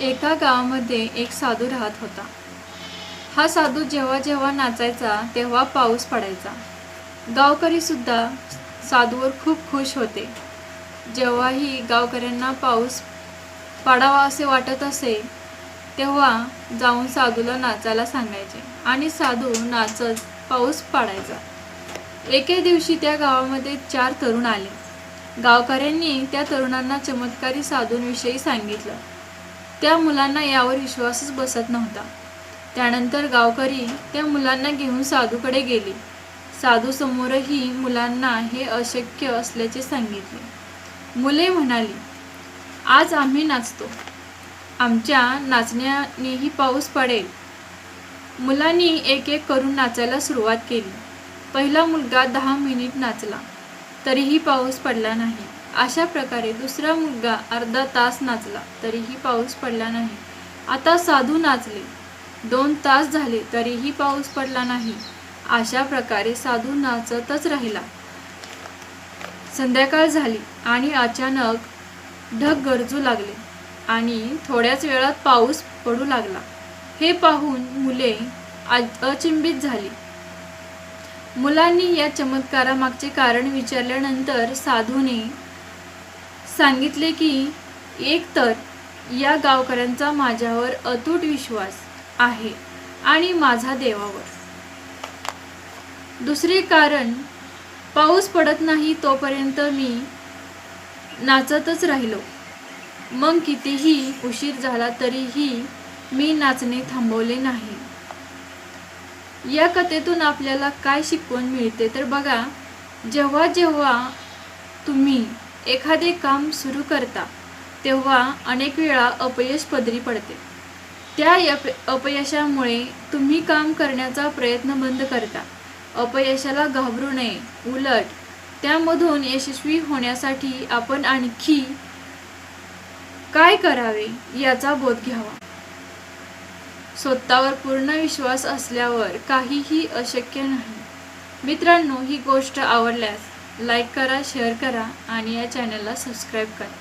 एका गावामध्ये एक साधू राहत होता. हा साधू जेव्हा जेव्हा नाचायचा तेव्हा पाऊस पडायचा. गावकरीसुद्धा साधूवर खूप खुश होते. जेव्हाही गावकऱ्यांना पाऊस पडावा असे वाटत असे तेव्हा जाऊन साधूला नाचायला सांगायचे आणि साधू नाचत पाऊस पाडायचा. एके दिवशी त्या गावामध्ये चार तरुण आले. गावकऱ्यांनी त्या तरुणांना चमत्कारी साधूंविषयी सांगितलं. त्या मुलांना यावर विश्वासच बसत नव्हता. त्यानंतर गावकरी त्या मुलांना घेऊन साधूकडे गेले. साधू समोरही मुलांना हे अशक्य असल्याचे सांगितले. मुले म्हणाली आज आम्ही नाचतो. आमच्या नाचण्यानेही पाऊस पडेल. मुलांनी एक एक करून नाचायला सुरुवात केली. पहिला मुलगा दहा मिनिट नाचला. तरीही पाऊस पडला नाही. अशा प्रकारे दुसरा मुलगा अर्धा तास नाचला तरीही पाऊस पडला नाही. आता साधू नाचले. दोन तास झाले तरीही पाऊस पडला नाही. अशा प्रकारे साधू नाचतच राहिला. संध्याकाळ झाली आणि अचानक ढग गरजू लागले आणि थोड्याच वेळात पाऊस पडू लागला. हे पाहून मुले अचिंबित झाली. मुलांनी या चमत्कारामागचे कारण विचारल्यानंतर साधूने सांगितले की एकतर या गावकऱ्यांचा माझ्यावर अतूट विश्वास आहे आणि माझा देवावर. दुसरे कारण पाऊस पडत नाही तोपर्यंत मी नाचतच राहिलो. मग कितीही उशीर झाला तरीही मी नाचणे थांबवले नाही. या कथेतून आपल्याला काय शिकवण मिळते तर बघा जेव्हा जेव्हा तुम्ही एखादे काम सुरू करता तेव्हा अनेक वेळा अपयश पदरी पडते. त्या यप अपयशामुळे तुम्ही काम करण्याचा प्रयत्न बंद करता. अपयशाला घाबरू नये उलट. त्यामधून यशस्वी होण्यासाठी आपण आणखी काय करावे याचा बोध घ्यावा. स्वतःवर पूर्ण विश्वास असल्यावर काहीही अशक्य नाही. मित्रांनो ही गोष्ट आवडल्यास लाईक करा शेअर करा आणि या चॅनलला सबस्क्राईब करा.